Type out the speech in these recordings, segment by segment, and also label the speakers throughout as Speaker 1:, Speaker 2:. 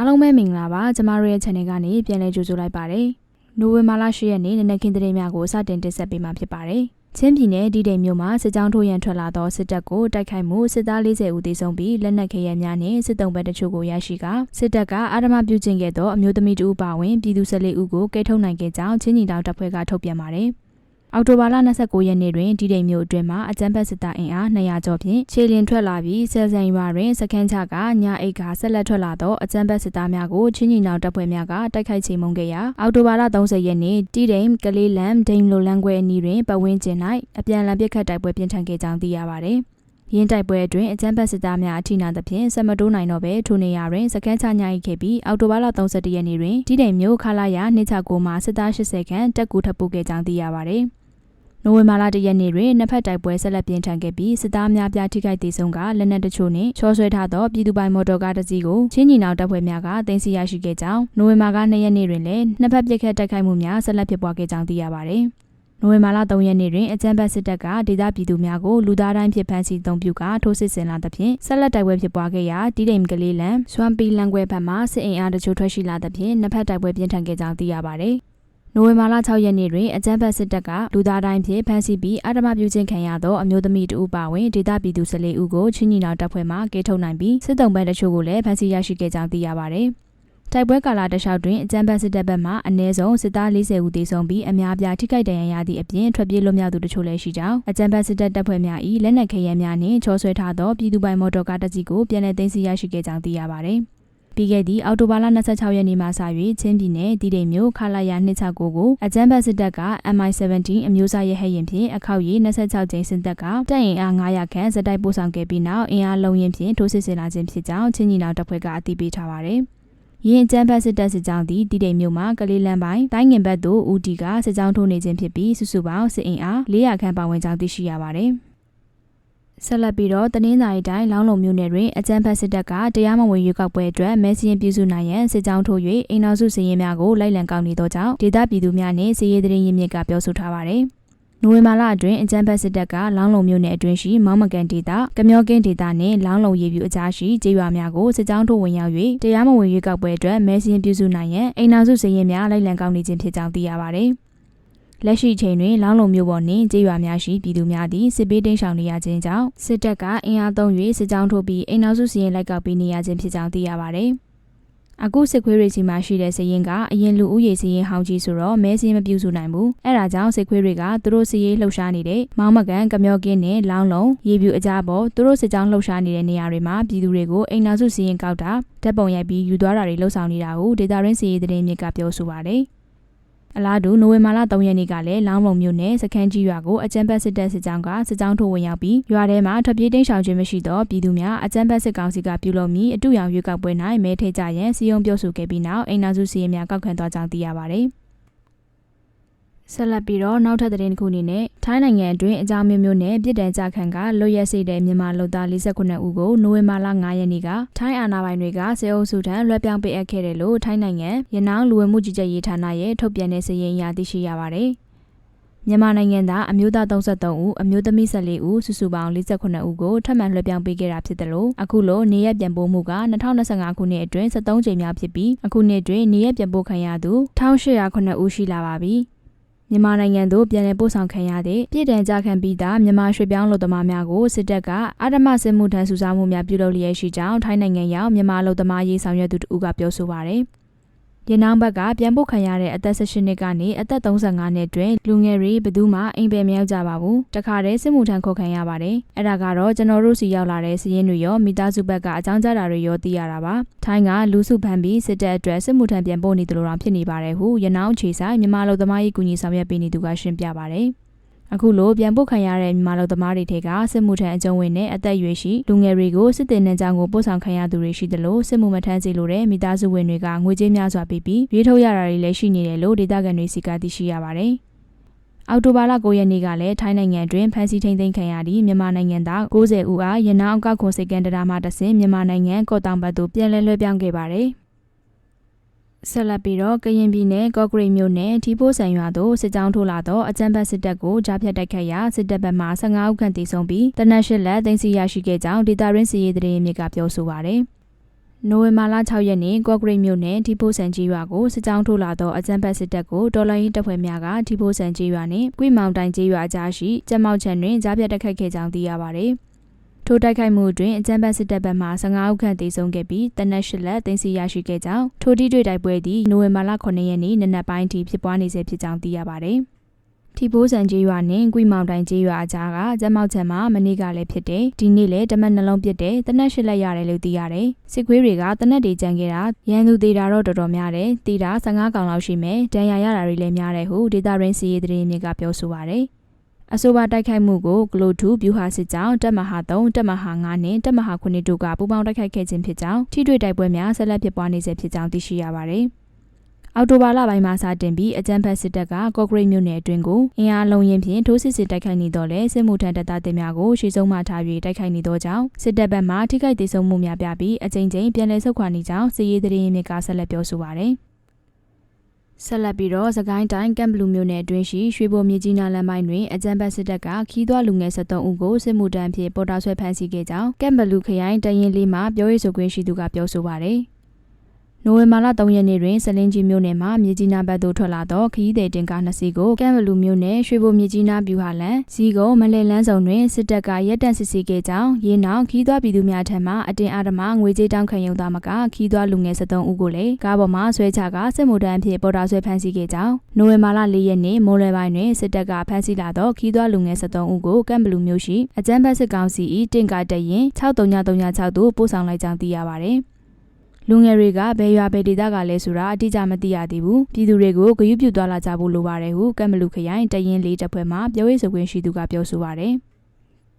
Speaker 1: အားလုံးပဲမင်္ဂလာပါကျမတို့ရဲ့ channel ကနေပြန်လည်ကြိုဆိုလိုက်ပါတယ်နိုဝင်ဘာလ10ရက်နေ့နနက်ခင်းသတင်းများကိုစတင်တင်ဆက်ပေးမှာဖြစ်ပါတယ်ချင်းပြည်နယ်ဒီဒိမ်မြို့မှာစစ်ကြောင်းထိုးရန်ထွက်လာသောစစ်တပ်ကိုတိုက်ခိုက်မှုစစ်သား40ဦးသေဆုံးပြီးလက်နက်ခဲယမ်းများနှင့်စစ်တုံးဘက်တချို့ကိုရရှိကစစ်တပ်ကအာဓမပြုကျင့်ခဲ့သောအမျိုးသမီးတူပါဝင်ပြည်သူ14ဦးကိုကဲထုတ်နိုင်ခဲ့ကြောင်းချင်းညီတောင်တပ်ဖွဲ့ကထုတ်ပြန်ပါတယ် အောက်တိုဘာလ29ရက်နေ့တွင်ဒီဒိမ်မြို့အတွင်းမှာအကြမ်းဖက်စစ်သားအင်အား200ကျော်ဖြင့်ခြေလျင်ထွက်လာပြီးဆယ်ဆန်ရွာတွင်စခန်းချကညာအိတ်ကဆက်လက်ထွက်လာသောအကြမ်းဖက်စစ်သားများကိုချင်းညီနောင်တပ်ဖွဲ့များကတိုက်ခိုက်ချေမှုန်းခဲ့ရာအောက်တိုဘာလ30ရက်နေ့ဒီဒိမ်ကလေးလမ်ဒိမ်လိုလန်ခွဲအနီးတွင်ပတ်ဝန်းကျင်၌အပြန်အလှန်ပစ်ခတ်တိုက်ပွဲပြင်းထန်ခဲ့ကြောင်းသိရပါသည် ရင်းတိုက်ပွဲအတွင်းအကြမ်းဖက်စစ်သားများအထိနာသဖြင့်ဆက်မတိုးနိုင်တော့ဘဲထိုနေရာတွင်စကန်းချညာအိတ်ခဲ့ပြီးအောက်တိုဘာလ31ရက်နေ့တွင်ဒီဒိမ်မြို့ခလာရ269မှာစစ်သား80ခန့်တက်ကူထပ်ပို့ခဲ့ကြောင်းသိရပါသည်နိုဝင်ဘာလ၁ရက်နေ့တွင်နှစ်ဖက်တိုက်ပွဲဆက်လက်ပြင်းထန်ခဲ့ပြီးစစ်သားများပြားထိခိုက်ဒေဆုံးကလက်နက်တချို့နှင့်ချောဆွဲထားသောပြည်သူပိုင်မော်တော်ကားတစ်စီးကိုချင်းညီနောင်တပ်ဖွဲ့များကတင်စီရရှိခဲ့ကြောင်းနိုဝင်ဘာက2ရက်နေ့တွင်လည်းနှစ်ဖက်ပစ်ခတ်တိုက်ခိုက်မှုများဆက်လက်ဖြစ်ပွားခဲ့ကြောင်းသိရပါသည်။ နိုဝင်ဘာလ3ရက်နေ့တွင်အကြမ်းဖက်စစ်တပ်ကဒေသပြည်သူများကိုလူသားတိုင်းဖြစ်ဖမ်းဆီးသုံးပြုကထိုးစစ်ဆင်လာသဖြင့်ဆက်လက်တိုက်ပွဲဖြစ်ပွားခဲ့ရာတီးတိမ်ကလေးလန်စွမ်ပီလန်ကွဲဘက်မှစစ်အင်အားတချို့ထွက်ရှိလာသဖြင့်နှစ်ဖက်တိုက်ပွဲပြင်းထန်ခဲ့ကြောင်းသိရပါသည်။နိုဝင်ဘာလ6ရက်နေ့တွင်အကြမ်းဖက်စစ်တပ်ကလူသားတိုင်းဖြင့်ဖမ်းဆီးပြီးအဓမ္မပြုခြင်းခံရသောအမျိုးသမီးတဦးပါဝင်ဒေသပြည်သူ14ဦးကိုချင်းညီနောင်တပ်ဖွဲ့မှကဲထုတ်နိုင်ပြီးစစ်တုံးပန်းတချို့ကိုလည်းဖမ်းဆီးရရှိခဲ့ကြောင်းသိရပါသည်။ တိုက်ပွဲကာလတလျှောက်တွင်အကြမ်းဖက်စစ်တပ်ဘက်မှအ ਨੇ ဆုံးစစ်သား40ဦးသေဆုံးပြီးအများပြားထိခိုက်ဒဏ်ရာရသည့်အပြင်ထွက်ပြေးလွတ်မြောက်သူတချို့လည်းရှိကြောင်းအကြမ်းဖက်စစ်တပ်တပ်ဖွဲ့များ၏လက်နက်ခဲယမ်းများနှင့်ချောဆွဲထားသောပြည်သူပိုင်မော်တော်ကားတစ်စီးကိုပြန်လည်သိမ်းဆည်းရရှိခဲ့ကြောင်းသိရပါသည်။ပြီးခဲ့သည့်အောက်တိုဘာလ26ရက်နေ့မှစ၍ချင်းပြည်နယ်တည်တိမ်မြို့ခလာယာ269ကိုအကြမ်းဖက်စစ်တပ်က MI17 အမျိုးအစားရဟရင်ဖြင့်အခောက်ရည်26ကျင်းစစ်တပ်ကတပ်ရင်အား900ခန့်စတိုက်ပို့ဆောင်ခဲ့ပြီးနောက်အင်အားလုံးရင်ဖြင့်ထိုးစစ်ဆင်လာခြင်းဖြစ်ကြောင်းချင်းညီနောင်တပ်ဖွဲ့ကအသိပေးထားပါတယ်။ ရင်းအကြမ်းဖက်စစ်တပ်စစ်ကြောင်းသည်တည်တိမ်မြို့မှာကလေးလမ်းပိုင်းတိုင်းငင်ဘက်သို့ဦးတီကစစ်ကြောင်းထိုးနေခြင်းဖြစ်ပြီးစုစုပေါင်းစစ်အင်အား400ခန့်ပါဝင်ကြောင်းသိရှိရပါတယ်။ဆက်လက်ပြီးတော့တနင်္သာရီတိုင်းလောင်းလုံမြို့နယ်တွင်အကြမ်းဖက်စစ်တပ်ကတရားမဝင်ရွေးကောက်ပွဲအတွက်မဲစရင်ပြုစုနိုင်ရန်စစ်ကြောင်းထိုး၍အိမ်တော်စုစည်ရင်များကိုလိုက်လံကောက်နေသောကြောင့်ဒေသပြည်သူများနှင့်စည်ရေးသတင်းရင်းမြစ်ကပြောဆိုထားပါသည် နိုဝင်ဘာလအတွင်းအကြမ်းဖက်စစ်တပ်ကလောင်းလုံမြို့နယ်အတွင်းရှိမောင်းမကန်ဒေသကမျောကင်းဒေသနှင့်လောင်းလုံရေပြူအကြားရှိကျေးရွာများကိုစစ်ကြောင်းထိုးဝင်ရောက်၍တရားမဝင်ရွေးကောက်ပွဲအတွက်မဲစရင်ပြုစုနိုင်ရန်အိမ်တော်စုစည်ရင်များလိုက်လံကောက်နေခြင်းဖြစ်ကြောင်းသိရပါသည်။လက်ရှိချိန်တွင်လောင်းလုံမြို့ပေါ်နှင့်ကျေးရွာများရှိပြည်သူများသည်စစ်ပေးတိမ်းရှောင်နေရခြင်းကြောင့်စစ်တပ်ကအင်အားသုံး၍စစ်ကြောင်းထိုးပြီးအိမ်နောက်စုစီရင်လိုက်ကောက်ပေးနေရခြင်းဖြစ်ကြောင်းသိရပါသည်။ အခုစစ်ခွေးတွေစီမှာရှိတဲ့စရင်ကအရင်လူဦးရေစရင်ဟောင်းကြီးဆိုတော့မဲစရင်မပြူစုနိုင်ဘူး။အဲဒါကြောင့်စစ်ခွေးတွေကသူတို့စီရေးလှုပ်ရှားနေတဲ့မောင်းမကန်ကမျောကင်းနဲ့လောင်းလုံရေပြူအကြပေါ်သူတို့စစ်ကြောင်းလှုပ်ရှားနေတဲ့နေရာတွေမှာပြည်သူတွေကိုအိမ်နောက်စုစီရင်ကောက်တာဓာတ်ပုံရိုက်ပြီးယူသွားတာတွေလှုပ်ဆောင်နေတာကိုဒေတာရင်းစီရေးသတင်းမြစ်ကပြောဆိုပါတယ်။ အလားတူနိုဝင်ဘာလ3ရက်နေ့ကလည်းလောင်းလုံမြို့နယ်စခန်းကြီးရွာကိုအကြမ်းဖက်စစ်တပ်စစ်ကြောင်းကစစ်ကြောင်းထိုးဝင်ရောက်ပြီးရွာထဲမှာထွက်ပြေးတိမ်းရှောင်ခြင်းမရှိသောပြည်သူများအကြမ်းဖက်စစ်ကောင်စီကပြုလုပ်ပြီးအတူရောင်ရွေးကောက်ပွဲ၌မဲထဲကြရန်စီယုံပြောဆိုခဲ့ပြီးနောက်အိမ်နာစုစီရင်များကောက်ခံသွားကြောင်းသိရပါသည်။ ဆက်လက်ပြီးတော့နောက်ထပ်သတင်းတစ်ခုအနေနဲ့ထိုင်းနိုင်ငံအတွင်းအကြောင်းမျိုးမျိုးနဲ့ပြည်တံကြခံကလွတ်ရက်စေတဲ့မြန်မာလူသား48ဦးကိုနိုဝင်ဘာလ9ရက်နေ့ကထိုင်းအာဏာပိုင်တွေကစေအုပ်စုထံလွှဲပြောင်းပေးအပ်ခဲ့တယ်လို့ထိုင်းနိုင်ငံရနောင်းလူဝင်မှုကြီးကြပ်ရေးဌာနရဲ့ထုတ်ပြန်တဲ့စာရင်းအရသိရှိရပါတယ်။မြန်မာနိုင်ငံသားအမျိုးသား33ဦးအမျိုးသမီး14ဦးစုစုပေါင်း48ဦးကိုထပ်မံလွှဲပြောင်းပေးခဲ့တာဖြစ်တယ်လို့အခုလိုနေရက်ပြန်ပို့မှုက2025ခုနှစ်အတွင်း73ကြိမ်မြောက်ဖြစ်ပြီးအခုနှစ်တွင်နေရက်ပြန်ပို့ခံရသူ1809ဦးရှိလာပါပြီ။ မြန်မာနိုင်ငံသို့ပြန်လည်ပို့ဆောင်ခံရတဲ့ပြည်တံကြခံပြီးသားမြန်မာရွှေပြောင်းလူသမားများကိုစစ်တပ်ကအဓမ္မစစ်မှုထမ်းစုဆောင်းမှုများပြုလုပ်လျက်ရှိကြောင်းထိုင်းနိုင်ငံရောက်မြန်မာလူသမားရေးဆောင်ရွက်သူတို့ကပြောဆိုပါရယ်။ ရနောင်းဘက်ကပြန်ပို့ခံရတဲ့အသက်18နှစ်ကနေအသက်35နှစ်တွင်လူငယ်တွေဘယ်သူမှအိမ်ပယ်မရောက်ကြပါဘူးတခါတည်းစစ်မှုထမ်းခေါ်ခံရပါတယ်အဲ့ဒါကတော့ကျွန်တော်တို့စီရောက်လာတဲ့စီးရင်တွေရောမိသားစုဘက်ကအကြောင်းကြားတာတွေရောသိရတာပါထိုင်းကလူစုဖမ်းပြီးစစ်တပ်အတွက်စစ်မှုထမ်းပြန်ပို့နေတယ်လို့တောင်ဖြစ်နေပါတယ်ဟုရနောင်းခြေဆိုင်မြန်မာလူသမားရေးကူညီဆောင်ရွက်ပေးနေသူကရှင်းပြပါတယ် အခုလိုပြန်ပို့ခံရတဲ့မြန်မာလူသမားတွေထဲကစစ်မှုထမ်းအကြုံဝင်နဲ့အသက်အရွယ်ရှိလူငယ်တွေကိုစစ်တင်နှန်းကြောင်ကိုပို့ဆောင်ခံရသူတွေရှိသလိုစစ်မှုမထမ်းစေလိုတဲ့မိသားစုဝင်တွေကငွေကြေးများစွာပေးပြီးရွေးထုတ်ရတာတွေလည်းရှိနေတယ်လို့ဒေသခံတွေစီကသိရှိရပါတယ်။အောက်တိုဘာလ9ရက်နေ့ကလည်းထိုင်းနိုင်ငံတွင်ဖမ်းဆီးထိန်းသိမ်းခံရသည့်မြန်မာနိုင်ငံသား90ဦးအားရနောင်းအကောက်ခွန်စိတ်ကံတရားမှတဆင်မြန်မာနိုင်ငံကော့တောင်ဘတ်သို့ပြန်လည်လွှဲပြောင်းခဲ့ပါတယ်။ ဆက်လက်ပြီးတော့ကရင်ပြည်နယ်ကော့ဂရိတ်မြို့နယ်ထီပိုးဆန်ရွာသို့စစ်ကြောင်းထိုးလာသောအကြမ်းဖက်စစ်တပ်ကိုကြားဖြတ်တိုက်ခတ်ရာစစ်တပ်ဘက်မှ15ဦးခန့်တေဆုံးပြီးတနက်ရှစ်လက်သိမ်းဆီးရရှိခဲ့ကြောင်းဒေတာရင်းစီရေးတရေမြစ်ကပြောဆိုပါရယ်။နနိုဝင်ဘာလ6ရက်နေ့ကော့ဂရိတ်မြို့နယ်ဒီပိုဆန်ကြီးရွာကိုစစ်ကြောင်းထိုးလာသောအကြမ်းဖက်စစ်တပ်ကိုတော်လိုင်းရေးတပ်ဖွဲ့များကဒီပိုဆန်ကြီးရွာနှင့်ကွိမောင်တိုင်ကြီးရွာကြားရှိကျက်မောက်ချန်တွင်ကြားပြတ်တိုက်ခိုက်ခဲ့ကြောင်းသိရပါသည်။ ထိုတိုက်ခိုက်မှုတွင်အကြမ်းဖက်စစ်တပ်ဘက်မှ15ဦးခန့်သေဆုံးခဲ့ပြီးတနက်၈လက်တင်စီရရှိခဲ့ကြောင်းထိုတိတွေ့တိုက်ပွဲသည်နိုဝင်ဘာလ9ရက်နေ့နနက်ပိုင်းထိဖြစ်ပွားနေစေဖြစ်ကြောင်းသိရပါသည်။ထီပိုးဆန်ကြီးရွာနှင့်ကွီမောင်တိုင်ကြီးရွာအကြားကကျမောက်ချံမှာမနေ့ကလည်းဖြစ်တယ်ဒီနေ့လည်းတမက်နှလုံးပစ်တယ်တနက်ရှိလက်ရတယ်လို့သိရတယ်စစ်ခွေးတွေကတနက်တွေကြံခဲ့တာရန်သူသေးတာတော့တော်တော်များတယ်တီတာ15កောင်လောက်ရှိမယ်ဒဏ်ရာရတာတွေလည်းများတယ်ဟုဒေတာရင်းစီရေးသတင်းမြစ်ကပြောဆိုပါတယ် အဆိုပါတိုက်ခိုက်မှုကိုဂလို2ဗျူဟာစစ်ကြောင်းတပ်မဟာ3တပ်မဟာ9နဲ့တပ်မဟာ9တို့ကပူးပေါင်းတိုက်ခိုက်ခဲ့ခြင်းဖြစ်ကြောင်းထိတွေ့တိုက်ပွဲများဆက်လက်ဖြစ်ပွားနေဆဲဖြစ်ကြောင်းသိရှိရပါတယ်။အော်တိုဘာလပိုင်းမှာစတင်ပြီးအကြမ်းဖက်စစ်တပ်ကကော့ဂရိတ်မြို့နယ်အတွင်းကိုအင်အားလုံးရင်ဖြင့်ထိုးစစ်စစ်တိုက်ခိုက်နေတော့လဲစစ်မှုထမ်းတပ်သားတင်များကိုရှေ့ဆုံးမှထား၍တိုက်ခိုက်နေသောကြောင့်စစ်တပ်ဘက်မှထိခိုက်ဒေဆုံးမှုများပြပြီးအကြိမ်ကြိမ်ပြန်လည်ဆုတ်ခွာနေကြောင်းစစ်ရေးသတင်းမြစ်ကဆက်လက်ပြောဆိုပါရယ် ဆက်လက်ပြီးတော့စကိုင်းတိုင်းကမ်ဘလူမြို့နယ်အတွင်းရှိရွှေဘိုမြေကြီးနားလမ်းပိုင်းတွင်အကြမ်းဖက်စစ်တပ်ကခီးသွွားလူငယ်73ဦးကိုစစ်မှုထမ်းဖြင့်ပေါ်တာဆွဲဖမ်းဆီးခဲ့ကြောင်းကမ်ဘလူခရိုင်တရင်လေးမှပြောရေးဆိုခွင့်ရှိသူကပြောဆိုပါရယ် နိုဝင်ဘာလ3ရက်နေ့တွင်စလင်းကြီးမြို့နယ်မှာမြေကြီးနားဘက်သို့ထွက်လာသောခရီးသည်တင်ကားနှစ်စီးကိုကမ်ဘလူမြို့နယ်ရွှေဘိုမြေကြီးနားဗျူဟာလန်ဇီကုံမလဲလန်းဆောင်တွင်စစ်တပ်ကရက်တန့်စစ်ဆေးခဲ့ကြောင်းရင်းနောက်ခီးသွွားပြည်သူများထံမှအတင်းအဓမ္မငွေကြေးတောင်းခံရုံသားမကခီးသွွားလူငယ်73ဦးကိုလည်းကားပေါ်မှဆွဲချကာစစ်မှုထမ်းအဖြစ်ပေါ်တာဆွဲဖမ်းဆီးခဲ့ကြောင်းနိုဝင်ဘာလ4ရက်နေ့မိုးလွယ်ပိုင်းတွင်စစ်တပ်ကဖမ်းဆီးလာသောခီးသွွားလူငယ်73ဦးကိုကမ်ဘလူမြို့ရှိအကြမ်းဖက်စစ်ကောင်စီ၏တင့်ကားတရင်6336သို့ပို့ဆောင်လိုက်ကြောင်းသိရပါသည် လူငယ်တွေကဘယ်ရွာဘယ်ဒေသကလဲဆိုတာအတိအကျမသိရသေးဘူးပြည်သူတွေကိုဂရုပြုသွားလာကြဖို့လိုပါတယ်ဟုကမ်ဘလူခရိုင်တရင်လေးတပ်ဖွဲ့မှပြောရေးဆိုခွင့်ရှိသူကပြောဆိုပါတယ်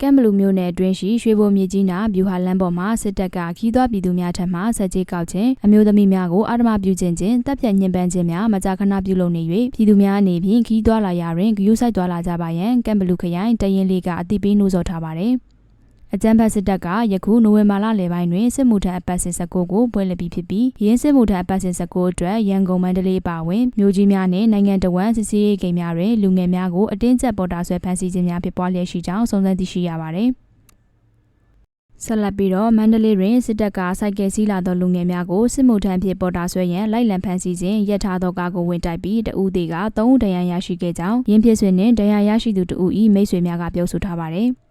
Speaker 1: ကမ်ဘလူမျိုးနယ်အတွင်းရှိရွှေဘိုမြေကြီးနာဗျူဟာလမ်းပေါ်မှာစစ်တပ်ကခီးသွွားပြည်သူများထံမှဆက်ကြေးကောက်ခြင်းအမျိုးသမီးများကိုအာဓမပြုခြင်းချင်းတပ်ဖြတ်ညှဉ်းပန်းခြင်းများမကြာခဏပြုလုပ်နေ၍ပြည်သူများအနေဖြင့်ခီးသွွားလာရာတွင်ဂရုစိုက်သွားလာကြပါရန်ကမ်ဘလူခရိုင်တရင်လေးကအသိပေးနှိုးဆော်ထားပါတယ်။ အကြမ်းဖက်စစ်တပ်ကယခုနိုဝင်ဘာလလယ်ပိုင်းတွင်စစ်မှုထမ်းအပတ်စဉ်19ကိုပွဲလက်ပြီးဖြစ်ပြီးရင်းစစ်မှုထမ်းအပတ်စဉ်19အတွက်ရန်ကုန်မန္တလေးပါဝင်မြို့ကြီးများနဲ့နိုင်ငံတော်ဝန်စစ်စေးရေးဂိမ်းများတွင်လူငယ်များကိုအတင်းကျပ်ပေါ်တာဆွဲဖမ်းဆီးခြင်းများဖြစ်ပွားလျက်ရှိကြောင်းစုံစမ်းသိရှိရပါသည်ဆက်လက်ပြီးတော့မန္တလေးတွင်စစ်တပ်ကစိုက်ကယ်စီးလာသောလူငယ်များကိုစစ်မှုထမ်းဖြင့်ပေါ်တာဆွဲရန်လိုက်လံဖမ်းဆီးခြင်းရပ်ထားသောကားကိုဝင်တိုက်ပြီးတဦးသေးက၃ဦးဒဏ်ရာရရှိခဲ့ကြောင်းရင်းဖြစ်ဆွေနှင့်ဒဏ်ရာရရှိသူတဦး၏မိတ်ဆွေများကပြောဆိုထားပါသည်။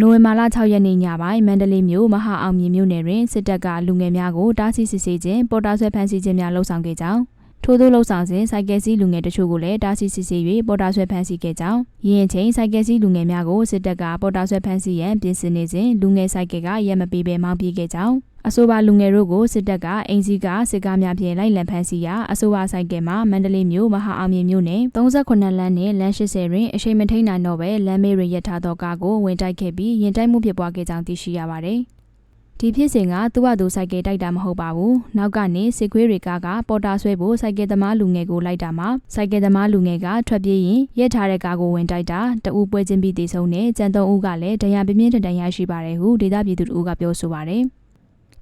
Speaker 1: နိုဝင်ဘာလ6ရက်နေ့ညပိုင်းမန္တလေးမြို့မဟာအောင်မြင်မြို့နယ်တွင်စစ်တပ်ကလူငယ်များကိုတားဆီးစစ်ဆေးခြင်းပေါ်တာဆွဲဖမ်းဆီးခြင်းများလှုံ့ဆော်ခဲ့ကြောင်းထို့သောလှုပ်ဆောင်စဉ်စိုက်ကယ်စီးလူငယ်တချို့ကိုလည်းတားဆီးစစ်ဆေး၍ပေါ်တာဆွဲဖမ်းဆီးခဲ့ကြောင်းရင်းချင်းစိုက်ကယ်စီးလူငယ်များကိုစစ်တပ်ကပေါ်တာဆွဲဖမ်းဆီးရန်ပြင်ဆင်နေစဉ်လူငယ်စိုက်ကယ်ကရက်မပေးဘဲမောင်းပြေးခဲ့ကြောင်း အဆိုပါလူငယ်တို့ကိုစစ်တပ်ကအင်စီကစစ်ကားများဖြင့်လိုက်လံဖမ်းဆီးရာအဆိုပါဆိုင်ကယ်မှာမန္တလေးမြို့မဟာအောင်မြင်မြို့နယ်38လမ်းနဲ့လမ်း80တွင်အရှိန်မထိန်နိုင်တော့ပဲလမ်းမေးရရထားသောကားကိုဝင်တိုက်ခဲ့ပြီးရင်တိုက်မှုဖြစ်ပွားခဲ့ကြောင်းသိရှိရပါတယ်။ဒီဖြစ်စဉ်ကသူ့ဟာသူစိုက်ကယ်တိုက်တာမဟုတ်ပါဘူး။နောက်ကနေစစ်ခွေးတွေကကပေါ်တာဆွဲဖို့စိုက်ကယ်သမားလူငယ်ကိုလိုက်တာမှာစိုက်ကယ်သမားလူငယ်ကထွက်ပြေးရင်ရက်ထားတဲ့ကားကိုဝင်တိုက်တာတအူပွဲချင်းပြီးတည်ဆုံနေကြံသုံးဦးကလည်းဒဏ်ရာပြင်းပြင်းထန်ထန်ရရှိပါတယ်ဟုဒေသပြည်သူတို့ကပြောဆိုပါတယ်။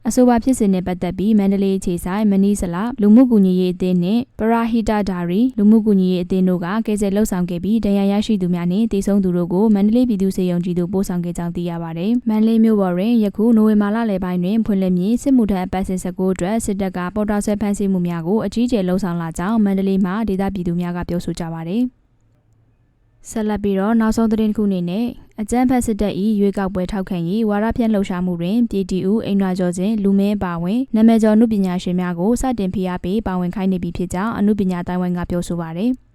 Speaker 1: အဆိုပါဖြစ်စဉ်နဲ့ပတ်သက်ပြီးမန္တလေးခြေဆိုင်မနီးစလာလူမှုကူညီရေးအသင်းနဲ့ပရာဟီတာဒါရီလူမှုကူညီရေးအသင်းတို့ကကယ်ဆယ်လှုပ်ဆောင်ခဲ့ပြီးတရားရရှိသူများနဲ့တည်ဆုံသူတို့ကိုမန္တလေးပြည်သူ့စေယုံကြီးတို့ပို့ဆောင်ခဲ့ကြောင်းသိရပါတယ်။မန္တလေးမြို့ပေါ်တွင်ယခုနိုဝင်ဘာလလယ်ပိုင်းတွင်ဖွင့်လှစ်မည်စစ်မှုထမ်းအပတ်စဉ်19အတွက်စစ်တပ်ကပေါ်တာဆွဲဖမ်းဆီးမှုများကိုအကြီးအကျယ်လှုံ့ဆော်လာကြောင်းမန္တလေးမှာဒေသပြည်သူများကပြောဆိုကြပါတယ်။ ဆက်လက်ပြီးတော့နောက်ဆုံးသတင်းတစ်ခုအနေနဲ့အကြမ်းဖက်စစ်တပ်၏ရွေးကောက်ပွဲထောက်ခံရေးဝါရဖြန့်လှုပ်ရှားမှုတွင်ပြည်တီဦးအိမ်နာကျော်စဉ်လူမင်းပါဝင်နာမည်ကျော်အမှုပညာရှင်များကိုစတင်ဖိအားပေးပါဝင်ခိုင်းနေပြီဖြစ်ကြောင်းအမှုပညာတိုင်းဝန်ကပြောဆိုပါရယ်။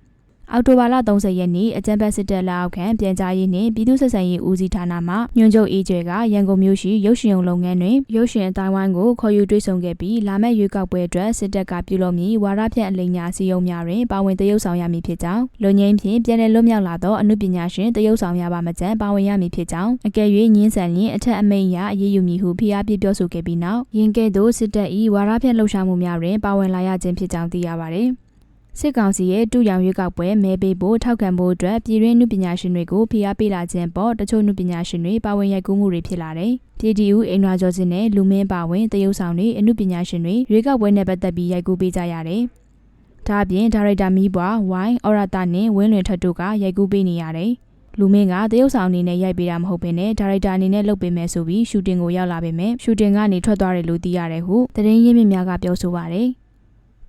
Speaker 1: အောက်တိုဘာလ30ရက်နေ့အကြံဖက်စစ်တပ်လက်အောက်ခံပြန်ကြားရေးနှင့်ပြည်သူ့ဆက်ဆံရေးဦးစီးဌာနမှညွှန်ချုပ်အေးကျဲကရန်ကုန်မြို့ရှိရုပ်ရှင်ရုံလုပ်ငန်းတွင်ရုပ်ရှင်အတိုင်းဝိုင်းကိုခေါ်ယူတွေ့ဆုံခဲ့ပြီးလာမယ့်ရွေးကောက်ပွဲအတွက်စစ်တပ်ကပြုလုပ်မည်ဝါရဖြန့်အလိညာစီယုံများတွင်ပါဝင်တရုပ်ဆောင်ရမည်ဖြစ်ကြောင်းလူငင်းဖြင့်ပြည်내လွတ်မြောက်လာသောအမှုပညာရှင်တရုပ်ဆောင်ရပါမကြံပါဝင်ရမည်ဖြစ်ကြောင်းအကယ်၍ညင်းဆန်လျင်အထက်အမိန့်အရအရေးယူမည်ဟုဖိအားပေးပြောဆိုခဲ့ပြီးနောက်ယင်ကဲ့သို့စစ်တပ်၏ဝါရဖြန့်လှုပ်ရှားမှုများတွင်ပါဝင်လာရခြင်းဖြစ်ကြောင်းသိရပါသည် စစ်ကောင်စီရဲ့တူရောင်ရွေးကောက်ပွဲမဲပေးဖို့ထောက်ခံဖို့အတွက်ပြည်တွင်းနုပညာရှင်တွေကိုဖိအားပေးလာခြင်းပေါ်တချို့နုပညာရှင်တွေပါဝင်ရိုက်ကူးမှုတွေဖြစ်လာတယ်။ပြည်တီဦးအိမ်ရွာကျော်စင်နဲ့လူမင်းပါဝင်တရုတ်ဆောင်တွေအနုပညာရှင်တွေရွေးကောက်ပွဲနဲ့ပတ်သက်ပြီးရိုက်ကူးပေးကြရတယ်။ဒါအပြင်ဒါရိုက်တာမီးပွားဝိုင်းအော်ရတာနဲ့ဝင်းလွင်ထက်တို့ကရိုက်ကူးပေးနေရတယ်။လူမင်းကတရုတ်ဆောင်အနေနဲ့ရိုက်ပေးတာမဟုတ်ဘဲနဲ့ဒါရိုက်တာအနေနဲ့လုပ်ပေးမယ်ဆိုပြီးရှူတင်ကိုရောက်လာပေမဲ့ရှူတင်ကနေထွက်သွားတယ်လို့သိရတယ်ဟုသတင်းရင်းမြစ်များကပြောဆိုပါတယ်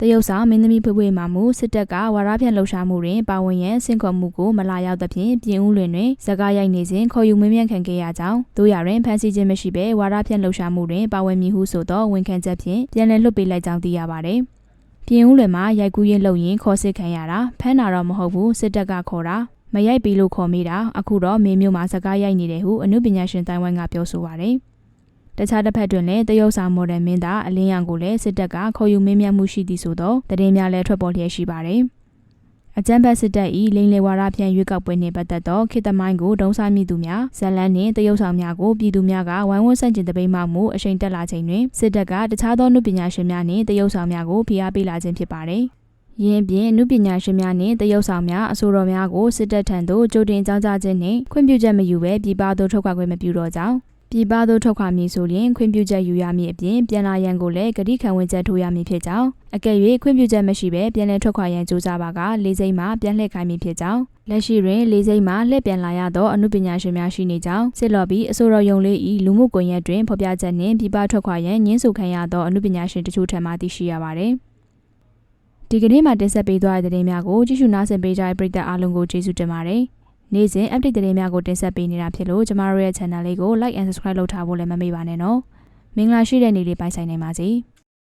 Speaker 1: တရုတ်ဆောင်မင်းသမီးဖွေးဖွေးမှမူစစ်တပ်ကဝါရဖြန့်လှုပ်ရှားမှုတွင်ပါဝင်ရန်စင်ခေါ်မှုကိုမလာရောက်သဖြင့်ပြင်ဦးလွင်တွင်ဇကာရိုက်နေစဉ်ခေါ်ယူမင်းမြန်ခံခဲ့ရကြောင်းတို့ရတွင်ဖမ်းဆီးခြင်းမရှိဘဲဝါရဖြန့်လှုပ်ရှားမှုတွင်ပါဝင်မည်ဟုဆိုသောဝန်ခံချက်ဖြင့်ပြန်လည်လွှတ်ပေးလိုက်ကြောင်းသိရပါတယ်ပြင်ဦးလွင်မှာရိုက်ကူးရင်လှုပ်ရင်ခေါ်စစ်ခံရတာဖမ်းတာတော့မဟုတ်ဘူးစစ်တပ်ကခေါ်တာမရိုက်ပြီးလို့ခေါ်မိတာအခုတော့မေမျိုးမှာစကားရိုက်နေတယ်ဟုအမှုပညာရှင်တိုင်ဝမ်ကပြောဆိုပါတယ် တခြားတစ်ဖက်တွင်လည်းတရုတ်ဆောင်မော်ဒယ်မင်းသားအလင်းရောင်ကိုလည်းစစ်တပ်ကခေါ်ယူမင်းမြတ်မှုရှိသည်ဆိုသောသတင်းများလည်းထွက်ပေါ်လျက်ရှိပါတယ်အကြံဖက်စစ်တပ်၏လိန်လေဝါဒဖြန့်ရွေးကောက်ပွဲနှင့်ပတ်သက်သောခေတ်သမိုင်းကိုတုံးဆိုင်မိသူများဇလန်းနှင့်တရုတ်ဆောင်များကိုပြည်သူများကဝိုင်းဝန်းဆန့်ကျင်တပိတ်မှမှုအရှိန်တက်လာချိန်တွင်စစ်တပ်ကတခြားသောနုပညာရှင်များနှင့်တရုတ်ဆောင်များကိုဖိအားပေးလာခြင်းဖြစ်ပါတယ်။ယင်းပြင်နုပညာရှင်များနှင့်တရုတ်ဆောင်များအဆိုတော်များကိုစစ်တပ်ထံသို့ကြိုတင်ကြောင်းကြားခြင်းနှင့်ခွင့်ပြုချက်မယူဘဲပြည်ပသို့ထုတ်ခွာခွင့်မပြုတော့ကြောင်း ပြည်ပသို့ထုတ်ခွာမည်ဆိုရင်ခွင့်ပြုချက်ယူရမည်အပြင်ပြန်လာရန်ကိုလည်းဂတိခံဝင်ချက်ထိုးရမည်ဖြစ်ကြောင်းအကယ်၍ခွင့်ပြုချက်မရှိဘဲပြန်လည်ထွက်ခွာရန်ကြိုးစားပါကလေးစိမ့်မှပြန်လှည့်ခိုင်းမည်ဖြစ်ကြောင်းလက်ရှိတွင်လေးစိမ့်မှလှည့်ပြန်လာရသောအမှုပညာရှင်များရှိနေကြောင်းစစ်လော်ဘီအဆိုတော်ယုံလေး၏လူမှုကွန်ရက်တွင်ဖော်ပြချက်နှင့်ပြည်ပထွက်ခွာရန်ညှင်းဆိုခံရသောအမှုပညာရှင်တချို့ထံမှသိရှိရပါသည်ဒီကနေ့မှတင်ဆက်ပေးသွားတဲ့သတင်းများကိုကြည့်ရှုနားဆင်ပေးကြတဲ့ပရိသတ်အားလုံးကိုကျေးဇူးတင်ပါတယ်။ နေ့စဉ် update သတင်းများကိုတင်ဆက်ပေးနေတာဖြစ်လို့ကျမတို့ရဲ့ channel လေးကို like and subscribe လုပ်ထားဖို့လည်းမမေ့ပါနဲ့နော်။မင်္ဂလာရှိတဲ့နေ့လေးပိုင်ဆိုင်နိုင်ပါစေ။